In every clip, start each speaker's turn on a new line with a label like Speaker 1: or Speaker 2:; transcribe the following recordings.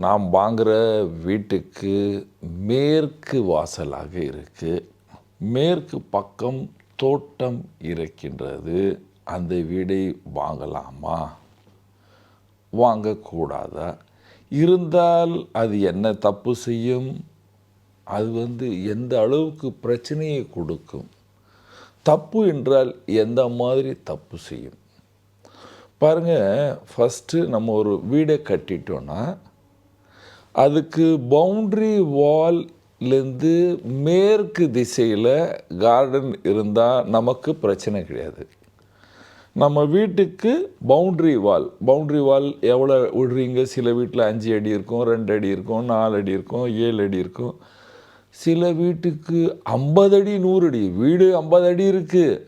Speaker 1: நாம் வாங்குகிற வீட்டுக்கு மேற்கு வாசலாக இருக்குது மேற்கு பக்கம் தோட்டம் இருக்கின்றது. அந்த வீடை வாங்கலாமா? வாங்கக்கூடாதா? இருந்தால் அது என்ன தப்பு செய்யும்? அது வந்து எந்த அளவுக்கு பிரச்சனையை கொடுக்கும்? தப்பு என்றால் எந்த மாதிரி தப்பு செய்யும்? பாருங்கள் ஃபஸ்ட்டு நம்ம ஒரு வீடை கட்டிட்டோன்னா அதுக்கு பவுண்ட்ரி வால்லேருந்து மேற்கு திசையில் கார்டன் இருந்தால் நமக்கு பிரச்சனை கிடையாது. நம்ம வீட்டுக்கு பவுண்ட்ரி வால் பவுண்ட்ரி வால் எவ்வளோ விடுறீங்க? சில வீட்டில் அஞ்சு அடி இருக்கும் ரெண்டு அடி இருக்கும் நாலு அடி இருக்கும் ஏழு அடி இருக்கும். சில வீட்டுக்கு ஐம்பது அடி நூறு அடி. வீடு ஐம்பது அடி இருக்குது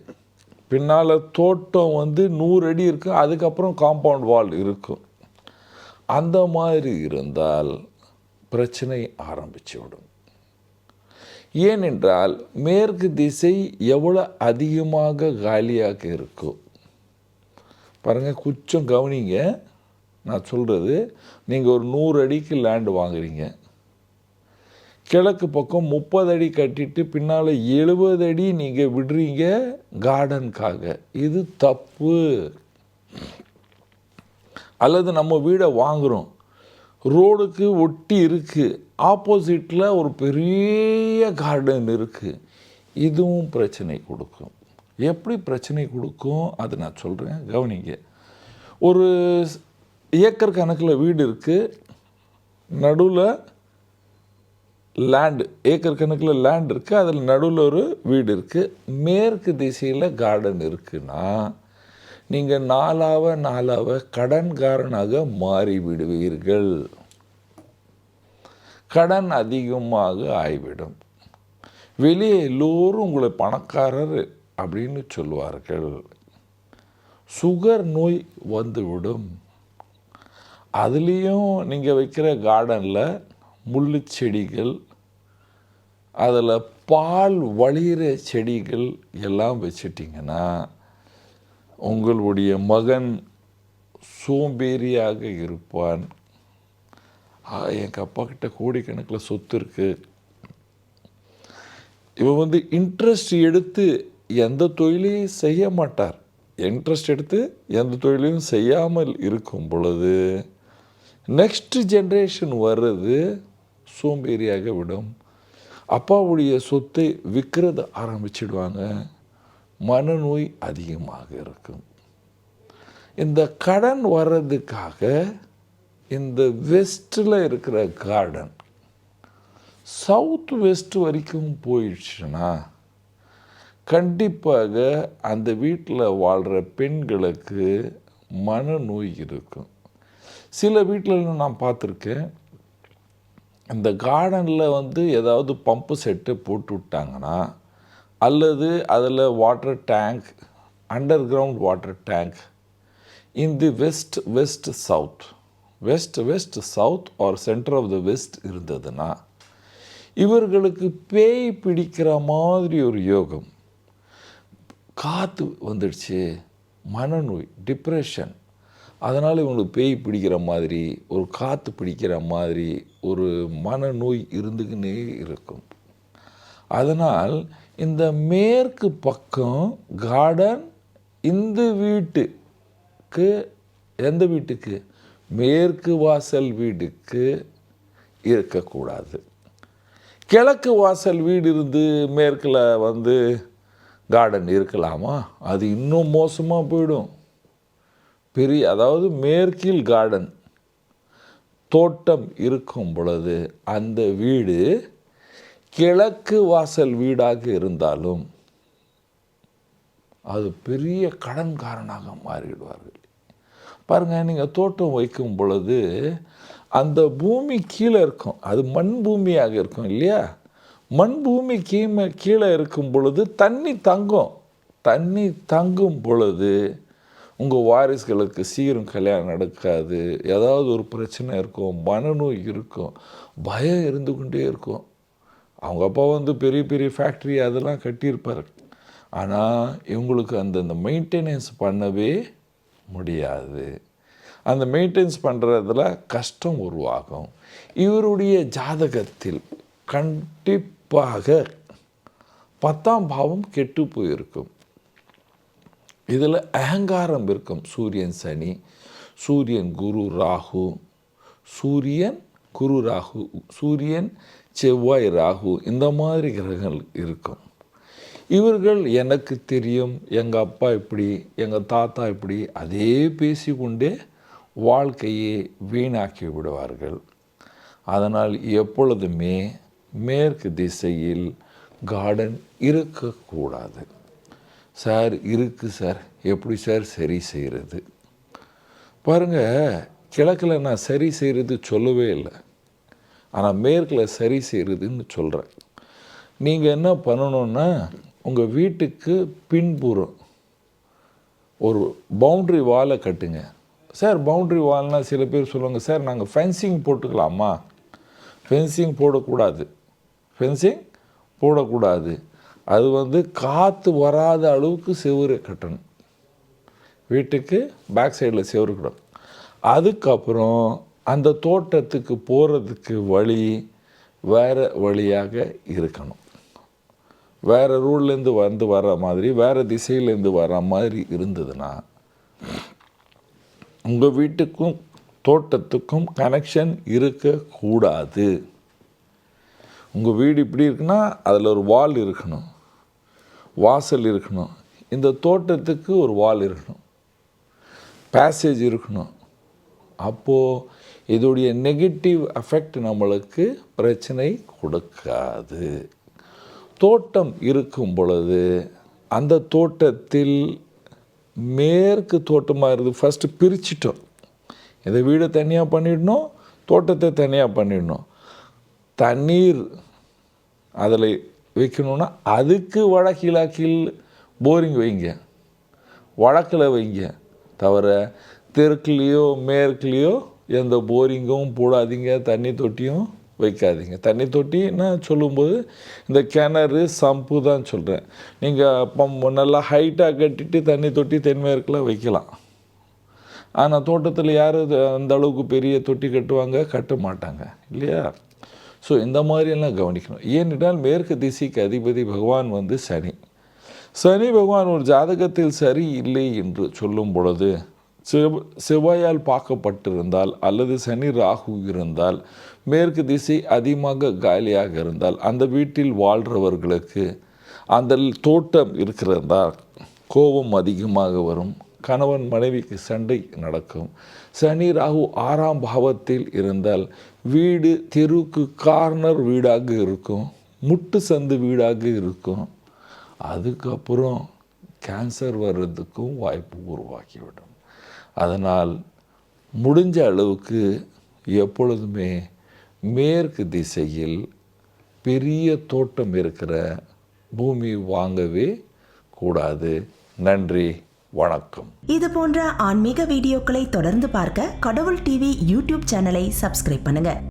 Speaker 1: பின்னால் தோட்டம் வந்து நூறு அடி இருக்குது அதுக்கப்புறம் காம்பவுண்ட் வால் இருக்கும். அந்த மாதிரி இருந்தால் பிரச்சனை ஆரம்பிச்சுவிடும். ஏனென்றால் மேற்கு திசை எவ்வளோ அதிகமாக காலியாக இருக்கும் பாருங்கள் கொஞ்சம் கவனிங்க. நான் சொல்கிறது நீங்கள் ஒரு நூறு அடிக்கு லேண்டு வாங்குறீங்க. கிழக்கு பக்கம் முப்பது அடி கட்டிட்டு பின்னால் எழுபது அடி நீங்கள் விடுறீங்க கார்டனுக்காக இது தப்பு. அல்லது நம்ம வீடை வாங்குகிறோம் ரோடுக்கு ஒட்டி இருக்குது ஆப்போசிட்டில் ஒரு பெரிய கார்டன் இருக்குது இதுவும் பிரச்சனை கொடுக்கும். எப்படி பிரச்சனை கொடுக்கும்? அது நான் சொல்கிறேன் கவனிங்க. ஒரு ஏக்கர் கணக்கில் வீடு இருக்குது நடுவில் லேண்டு ஏக்கர் கணக்கில் லேண்ட் இருக்குது அதில் நடுவில் ஒரு வீடு இருக்குது மேற்கு திசையில் கார்டன் இருக்குன்னா நீங்கள் நாளாக நாளாக கடன்காரனாக மாறி விடுவீர்கள் கடன் அதிகமாக ஆகிவிடும் வெளியே எல்லோரும் உங்களை பணக்காரர் அப்படின்னு சொல்லுவார்கள். சுகர் நோய் வந்துவிடும். அதுலேயும் நீங்கள் வைக்கிற கார்டனில் முள்ளு செடிகள் அதில் பால் வழிகிற செடிகள் எல்லாம் வச்சிட்டிங்கன்னா உங்களுடைய மகன் சோம்பேறியாக இருப்பான். எங்கள் அப்பா கிட்ட கோடிக்கணக்கில் சொத்து இருக்குது இவன் வந்து இன்ட்ரெஸ்ட் எடுத்து எந்த தொழிலையும் செய்ய மாட்டார். இன்ட்ரெஸ்ட் எடுத்து எந்த தொழிலையும் செய்யாமல் இருக்கும் பொழுது நெக்ஸ்ட் ஜென்ரேஷன் வர்றது சோம்பேறியாக விடும். அப்பாவுடைய சொத்தை விற்கிறத ஆரம்பிச்சிடுவாங்க. மனநோய் அதிகமாக இருக்கும். இந்த கடன் வர்றதுக்காக இந்த வெஸ்ட்டில் இருக்கிற கார்டன் சவுத் வெஸ்ட் வரைக்கும் போயிடுச்சுன்னா கண்டிப்பாக அந்த வீட்டில் வாழ்கிற பெண்களுக்கு மனநோய் இருக்கும். சில வீட்டில் நான் பார்த்துருக்கேன். இந்த கார்டனில் வந்து ஏதாவது பம்பு செட்டு போட்டு விட்டாங்கன்னா அல்லது அதில் water tank underground water tank in the west west south west west south or centre of the west இருந்ததுன்னா இவர்களுக்கு பேய் பிடிக்கிற மாதிரி ஒரு யோகம். காற்று வந்துடுச்சு மனநோய் டிப்ரெஷன் அதனால் இவங்களுக்கு பேய் பிடிக்கிற மாதிரி ஒரு காற்று பிடிக்கிற மாதிரி ஒரு மனநோய் இருந்துக்கின்னே இருக்கும். அதனால் இந்த மேற்கு பக்கம் கார்டன் இந்த வீட்டுக்கு எந்த வீட்டுக்கு? மேற்கு வாசல் வீடுக்கு இருக்கக்கூடாது. கிழக்கு வாசல் வீடு இருந்து மேற்கில் வந்து கார்டன் இருக்கலாமா? அது இன்னும் மோசமாக போயிடும். பெரிய அதாவது மேற்கில் கார்டன் தோட்டம் இருக்கும் பொழுது அந்த வீடு கிழக்கு வாசல் வீடாக இருந்தாலும் அது பெரிய கடன்காரனாக மாறிவிடுவார்கள் பாருங்கள் நீங்கள் தோட்டம் வைக்கும் பொழுது அந்த பூமி கீழே இருக்கும். அது மண் பூமியாக இருக்கும் இல்லையா? மண் பூமி கீழே கீழே இருக்கும் பொழுது தண்ணி தங்கும். தண்ணி தங்கும் பொழுது உங்கள் வாரிசுகளுக்கு சீரும் கல்யாணம் நடக்காது. ஏதாவது ஒரு பிரச்சனை இருக்கும் மனநோய் இருக்கும் பயம் இருந்து கொண்டே இருக்கும். அவங்க அப்பா வந்து பெரிய பெரிய ஃபேக்ட்ரி அதெல்லாம் கட்டியிருப்பார். ஆனால் இவங்களுக்கு அந்தந்த மெயின்டெனன்ஸ் பண்ணவே முடியாது. அந்த மெயின்டைன்ஸ் பண்ணுறதுல கஷ்டம் உருவாகும். இவருடைய ஜாதகத்தில் கண்டிப்பாக பத்தாம் பாவம் கெட்டு போயிருக்கும். இதில் அகங்காரம் இருக்கும். சூரியன் சனி சூரியன் குரு ராகு சூரியன் குரு ராகு சூரியன் செவ்வாய் ராகு இந்த மாதிரி கிரகங்கள் இருக்கும். இவர்கள் எனக்கு தெரியும் எங்கள் அப்பா இப்படி எங்கள் தாத்தா இப்படி அதே பேசிக்கொண்டே வாழ்க்கையை வீணாக்கி விடுவார்கள். அதனால் எப்பொழுதுமே மேற்கு திசையில் கார்டன் இருக்கக்கூடாது. சார் இருக்குது சார். எப்படி சார்? சரி செய்கிறது பாருங்கள் கிழக்கில் நான் சரி செய்கிறது சொல்லவே இல்லை. ஆனால் மேற்கில் சரி செய்கிறதுன்னு சொல்கிறேன் நீங்கள் என்ன பண்ணணுன்னா உங்கள் வீட்டுக்கு பின்புறம் ஒரு பவுண்ட்ரி வாலை கட்டுங்க. சார் பவுண்ட்ரி வால்னால் சில பேர் சொல்லுவாங்க சார் நாங்கள் ஃபென்சிங் போட்டுக்கலாமா? ஃபென்சிங் போடக்கூடாது. ஃபென்சிங் போடக்கூடாது. அது வந்து காற்று வராத அளவுக்கு செவுரு கட்டணும். வீட்டுக்கு பேக் சைடில் செவரு கட்டணும். அதுக்கப்புறம் அந்த தோட்டத்துக்கு போகிறதுக்கு வழி வேறு வழியாக இருக்கணும். வேறு ரூல்லேருந்து வந்து வர மாதிரி வேறு திசையிலேருந்து வர மாதிரி இருந்ததுன்னா உங்கள் வீட்டுக்கும் தோட்டத்துக்கும் கனெக்ஷன் இருக்கக்கூடாது. உங்கள் வீடு இப்படி இருக்குன்னா அதில் ஒரு வால் இருக்கணும். வாசல் இருக்கணும். இந்த தோட்டத்துக்கு ஒரு வால் இருக்கணும். பேசேஜ் இருக்கணும். அப்போது இதோடைய நெகட்டிவ் எஃபெக்ட் நம்மளுக்கு பிரச்சனை கொடுக்காது. தோட்டம் இருக்கும் பொழுது அந்த தோட்டத்தில் மேற்கு தோட்டமாக இருந்து ஃபஸ்ட்டு பிரிச்சிட்டோம். இந்த வீடை தனியாக பண்ணிடணும் தோட்டத்தை தனியாக பண்ணிடணும். தண்ணீர் அதில் வைக்கணுன்னா அதுக்கு வடகிழக்கில் போரிங் வைங்க. வடக்கில் வைங்க. தவிர தெற்குலேயோ மேற்குலேயோ எந்த போரிங்கும் போடாதீங்க தண்ணி தொட்டியும் வைக்காதீங்க. தண்ணி தொட்டின்னா சொல்லும்போது இந்த கிணறு சம்பு தான் சொல்கிறேன் நீங்கள் பம் நல்லா ஹைட்டாக கட்டிட்டு தண்ணி தொட்டி தென்மேற்கில் வைக்கலாம். ஆனால் தோட்டத்தில் யார் அந்த அளவுக்கு பெரிய தொட்டி கட்டுவாங்க? கட்ட மாட்டாங்க. இல்லையா? ஸோ இந்த மாதிரியெல்லாம் கவனிக்கணும். ஏனென்றால் மேற்கு திசைக்கு அதிபதி பகவான் வந்து சனி. சனி பகவான் ஒரு ஜாதகத்தில் சரி இல்லை என்று சொல்லும் பொழுது செவ் செவ்வாயால் பார்க்கப்பட்டிருந்தால் அல்லது சனி ராகு இருந்தால் மேற்கு திசை அதிகமாக காலியாக இருந்தால் அந்த வீட்டில் வாழ்கிறவர்களுக்கு அந்த தோட்டம் இருக்கிறதா? கோபம் அதிகமாக வரும். கணவன் மனைவிக்கு சண்டை நடக்கும். சனி ராகு ஆறாம் பாவத்தில் இருந்தால் வீடு தெருவுக்கு கார்னர் வீடாக இருக்கும். முட்டு சந்து வீடாக இருக்கும். அதுக்கப்புறம் கேன்சர் வர்றதுக்கும் வாய்ப்பு உருவாக்கிவிடும் அதனால் முடிஞ்ச அளவுக்கு எப்பொழுதுமே மேற்கு திசையில் பெரிய தோட்டம் இருக்கிற பூமி வாங்கவே கூடாது. நன்றி வணக்கம்.
Speaker 2: இது போன்ற ஆன்மீக வீடியோக்களை தொடர்ந்து பார்க்க கடவுள் டிவி யூடியூப் சேனலை சப்ஸ்கிரைப் பண்ணுங்க.